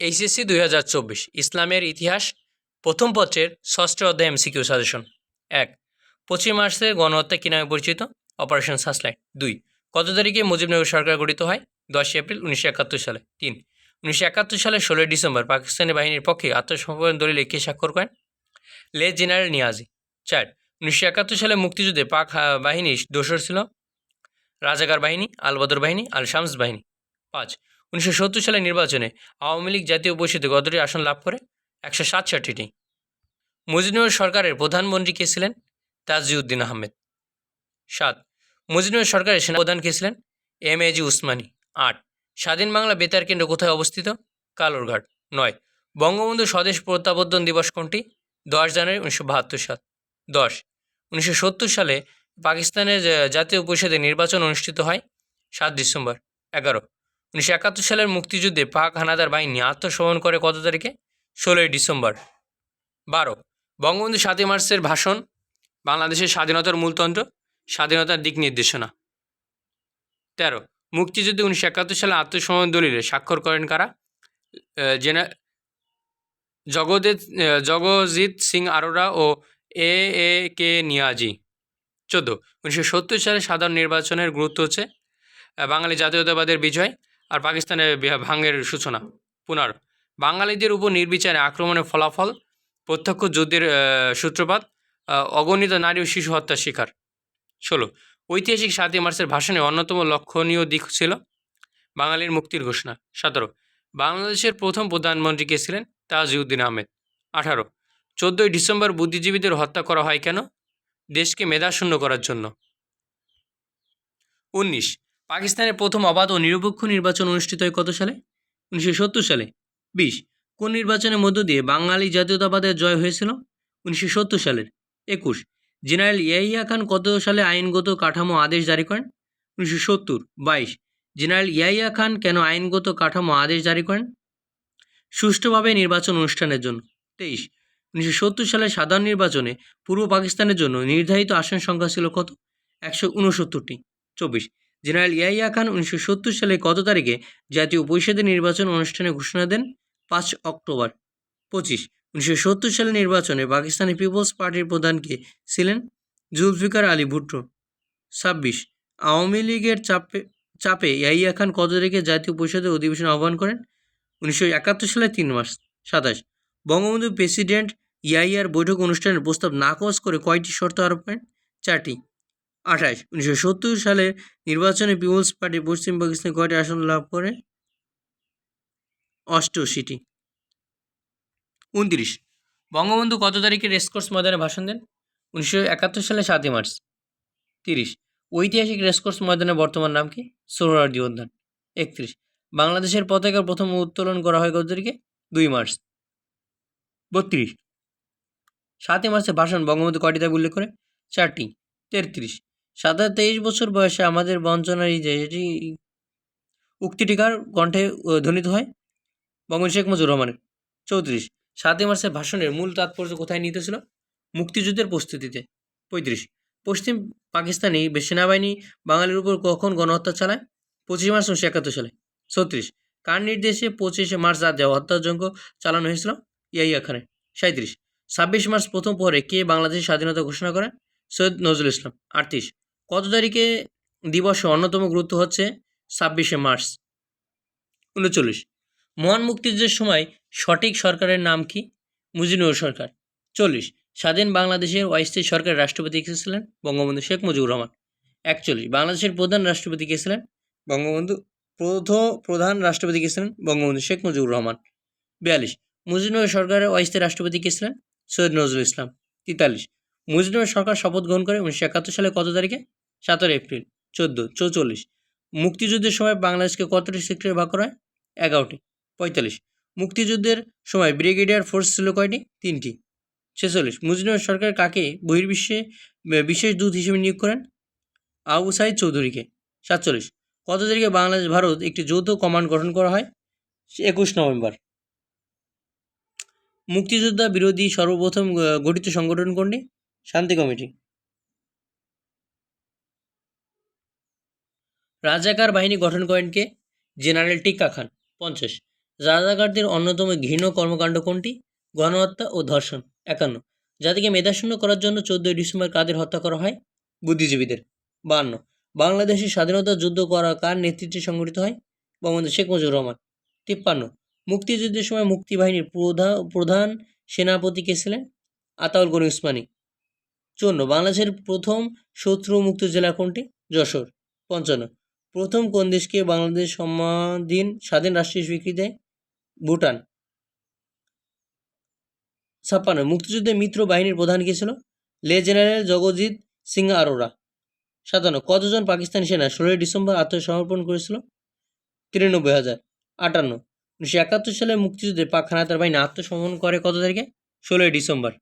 HSC দুই হাজার চব্বিশ, ইসলামের ইতিহাস, প্রথম পত্রের ষষ্ঠ অধ্যায় এমসিকিউ সাজেশন। এক, পঁচিশ মার্চে গণহত্যা কী নামে পরিচিত? অপারেশন সাসলাইট দুই, কত তারিখে মুজিবনগর সরকার গঠিত হয়? দশই এপ্রিল উনিশশো একাত্তর সালে। তিন, উনিশশো একাত্তর সালের ষোলোই ডিসেম্বর পাকিস্তানি বাহিনীর পক্ষে আত্মসমর্পণ দলিলে কে স্বাক্ষর করেন? লে জেনারেল নিয়াজি। চার, উনিশশো একাত্তর সালে মুক্তিযুদ্ধে পাক বাহিনীর দোসর ছিল? রাজাকার বাহিনী, আলবদর বাহিনী আল শামস বাহিনী। পাঁচ উনিশশো সত্তর সালের নির্বাচনে আওয়ামী লীগ জাতীয় পরিষদে কতটি আসন লাভ করে? একশো সাতষট্টিটি। মুজিবনগর সরকারের প্রধানমন্ত্রী কে ছিলেন? তাজিউদ্দিন আহমেদ। সাত মুজিবনগর সরকারের সেনাপ্রধান কে ছিলেন? M A G Osmani. আট, স্বাধীন বাংলা বেতার কেন্দ্র কোথায় অবস্থিত? কালুরঘাট। নয়, বঙ্গবন্ধু স্বদেশ প্রত্যাবর্তন দিবস কোনটি? দশ জানুয়ারি উনিশশো বাহাত্তর সাল। দশ, উনিশশো সত্তর সালে পাকিস্তানের জাতীয় পরিষদের নির্বাচন অনুষ্ঠিত হয় সাত ডিসেম্বর। এগারো উনিশশো একাত্তর সালের মুক্তিযুদ্ধে পাক হানাদার বাহিনী আত্মসমর্পণ করে কত তারিখে? ষোলোই ডিসেম্বর। বারো, বঙ্গবন্ধু সাতই মার্চের ভাষণ, বাংলাদেশের স্বাধীনতার মূলতন্ত্র, স্বাধীনতার দিক নির্দেশনা। তেরো, মুক্তিযুদ্ধে উনিশশো একাত্তর সালে আত্মসমর্পণ দলিলে স্বাক্ষর করেন কারা? জেনার জেনা জগদেব জগজিৎ সিং আরোরা ও এ এ কে নিয়াজি। চোদ্দ, উনিশশো সত্তর সালে সাধারণ নির্বাচনের গুরুত্ব হচ্ছে বাঙালি জাতীয়তাবাদের বিজয় আর পাকিস্তানের ভাঙের সূচনা। পনেরো, বাঙালিদের উপর নির্বিচারে আক্রমণের ফলাফল, প্রত্যক্ষ যুদ্ধের সূত্রপাত অগণিত নারী ও শিশু হত্যার শিকার। ষোলো, ঐতিহাসিক সাতই মার্চের ভাষণে অন্যতম লক্ষণীয় দিক ছিল বাঙালির মুক্তির ঘোষণা। সতেরো, বাংলাদেশের প্রথম প্রধানমন্ত্রী কে ছিলেন? তাজিউদ্দিন আহমেদ। আঠারো, চোদ্দোই ডিসেম্বর বুদ্ধিজীবীদের হত্যা করা হয় কেন? দেশকে মেধাশূন্য করার জন্য। উনিশ পাকিস্তানের প্রথম অবাধ ও নিরপেক্ষ নির্বাচন অনুষ্ঠিত হয় কত সালে? উনিশশো সত্তর সালে। বিশ, কোন নির্বাচনের মধ্য দিয়ে বাঙালি জাতীয়তাবাদের জয় হয়েছিল? উনিশশো সত্তর সালের। একুশ, জেনারেল ইয়াহিয়া খান কত সালে আইনগত কাঠামো আদেশ জারি করেন? উনিশশো সত্তর। বাইশ, জেনারেল ইয়াহিয়া খান কেন আইনগত কাঠামো আদেশ জারি করেন? সুষ্ঠুভাবে নির্বাচন অনুষ্ঠানের জন্য। তেইশ, উনিশশো সত্তর সালের সাধারণ নির্বাচনে পূর্ব পাকিস্তানের জন্য নির্ধারিত আসন সংখ্যা ছিল কত? একশো উনসত্তরটি। চব্বিশ জেনারেল ইয়াহিয়া খান উনিশশো সত্তর সালে কত তারিখে জাতীয় পরিষদের নির্বাচন অনুষ্ঠানে ঘোষণা দেন? পাঁচ অক্টোবর। পঁচিশ। উনিশশো সত্তর সালে নির্বাচনে পাকিস্তানি পিপলস পার্টির প্রধান কে ছিলেন জুলফিকার আলী ভুট্টো। ছাব্বিশ। আওয়ামী লীগের চাপে চাপে ইয়াহিয়া খান কত তারিখে জাতীয় পরিষদের অধিবেশন আহ্বান করেন? উনিশশো একাত্তর সালে তিন মাস, সাতাশ। বঙ্গবন্ধু প্রেসিডেন্ট ইয়াহিয়ার বৈঠক অনুষ্ঠানের প্রস্তাব নাকচ করে কয়টি শর্ত আরোপ করেন? চারটি। আঠাশ, উনিশশো সত্তর সালের নির্বাচনে পিপলস পার্টি পশ্চিম পাকিস্তানে কয়টি আসন লাভ করে? অষ্টআশিটি। উনত্রিশ, বঙ্গবন্ধু কত তারিখে রেসকোর্স ময়দানে ভাষণ দেন? উনিশশো একাত্তর সালে সাতই মার্চ। তিরিশ, ঐতিহাসিক রেসকোর্স ময়দানের বর্তমান নাম কি? সোহরাওয়ার্দী উদ্যান। একত্রিশ, বাংলাদেশের পতাকা প্রথম উত্তোলন করা হয় কত তারিখে? দুই মার্চ। বত্রিশ, সাতই মার্চে ভাষণ বঙ্গবন্ধু কয়টি তারিখ উল্লেখ করে? চারটি। তেত্রিশ সাদা তেইশ বছর বয়সে আমাদের বঞ্চনার এই যে এটি উক্তিটিকার কণ্ঠে ধ্বনিত হয়। বঙ্গবন্ধু শেখ মুজিবুর রহমানের চৌত্রিশ। সাতই মার্চের ভাষণের মূল তাৎপর্য কোথায় নিতে ছিল? মুক্তিযুদ্ধের প্রস্তুতিতে। পঁয়ত্রিশ। পশ্চিম পাকিস্তানি সেনাবাহিনী বাঙালির উপর কখন গণহত্যা চালায়? পঁচিশে মার্চ উনিশশো একাত্তর সালে। ছত্রিশ। কার নির্দেশে পঁচিশে মার্চ রাতে হত্যাযজ্ঞ চালানো হয়েছিল? ইয়াইয়া খানের। সাঁত্রিশ ছাব্বিশ মার্চ প্রথম পরে কে বাংলাদেশের স্বাধীনতা ঘোষণা করেন সৈয়দ নজরুল ইসলাম। আটত্রিশ। কত তারিখে দিবসে অন্যতম গুরুত্ব হচ্ছে? ছাব্বিশে মার্চ। উনচল্লিশ। মহান মুক্তিযুদ্ধের সময় সঠিক সরকারের নাম কি? মুজিবনগর সরকার। চল্লিশ। স্বাধীন বাংলাদেশের অস্থায়ী সরকারের রাষ্ট্রপতি কে ছিলেন? বঙ্গবন্ধু শেখ মুজিবুর রহমান। একচল্লিশ। বাংলাদেশের প্রধান রাষ্ট্রপতি কে ছিলেন? বঙ্গবন্ধু প্রথম প্রধান রাষ্ট্রপতি কে ছিলেন? বঙ্গবন্ধু শেখ মুজিবুর রহমান। বিয়াল্লিশ। মুজিবনগর সরকারের অস্থায়ী রাষ্ট্রপতি কে ছিলেন? সৈয়দ নজরুল ইসলাম। তেতাল্লিশ। মুজিবনগর সরকার শপথ গ্রহণ করে উনিশশো একাত্তর সালে কত তারিখে? সতেরো এপ্রিল, চোদ্দ, চৌচল্লিশ। মুক্তিযুদ্ধের সময় বাংলাদেশকে কতটি সেক্টরে ভাগ করা হয়? এগারোটি, পঁয়তাল্লিশ। মুক্তিযুদ্ধের সময় ব্রিগেডিয়ার ফোর্স ছিল কয়টি? তিনটি। ছেচল্লিশ। মুজিবনগর সরকার কাকে বহির্বিশ্বে বিশেষ দূত হিসেবে নিয়োগ করেন? আবু সাইদ চৌধুরীকে। সাতচল্লিশ। কত তারিখে বাংলাদেশ, ভারত একটি যৌথ কমান্ড গঠন করা হয়? একুশ নভেম্বর। মুক্তিযোদ্ধা বিরোধী সর্বপ্রথম গঠিত সংগঠন কোনটি? শান্তি কমিটি। রাজাকার বাহিনী গঠন করেন কে? জেনারেল টিক্কা খান। পঞ্চাশ। রাজাকারদের অন্যতম ঘৃণ্য কর্মকাণ্ড কোনটি? গণহত্যা ও ধর্ষণ। একান্ন। জাতিকে মেধাশূন্য করার জন্য চোদ্দই ডিসেম্বর কাদের হত্যা করা হয়? বুদ্ধিজীবীদের। বান্ন। বাংলাদেশের স্বাধীনতা যুদ্ধ করা কার নেতৃত্বে সংগঠিত হয়? বঙ্গবন্ধু শেখ মুজিবুর রহমান। তিপ্পান্ন। মুক্তিযুদ্ধের সময় মুক্তিবাহিনীর প্রধান প্রধান সেনাপতি কে ছিলেন? আতাউল গনি উসমানী। চুয়ান্ন। বাংলাদেশের প্রথম শত্রু মুক্ত জেলা কোনটি? যশোর। পঞ্চান্ন। প্রথম কোন দেশকে বাংলাদেশ সমাধীন স্বাধীন রাষ্ট্রীয় স্বীকৃতি দেয়? ভুটান। ছাপ্পান্ন, মুক্তিযুদ্ধে মিত্র বাহিনীর প্রধান কে ছিল? লে জেনারেল জগজিৎ সিং আরোরা। সাতান্ন, কতজন পাকিস্তানি সেনা ষোলোই ডিসেম্বর আত্মসমর্পণ করেছিল? তিরানব্বই হাজার। আটান্ন, উনিশশো একাত্তর সালে মুক্তিযুদ্ধে পাক খানাতার বাহিনী আত্মসমর্পণ করে কত তারিখে? ষোলোই ডিসেম্বর।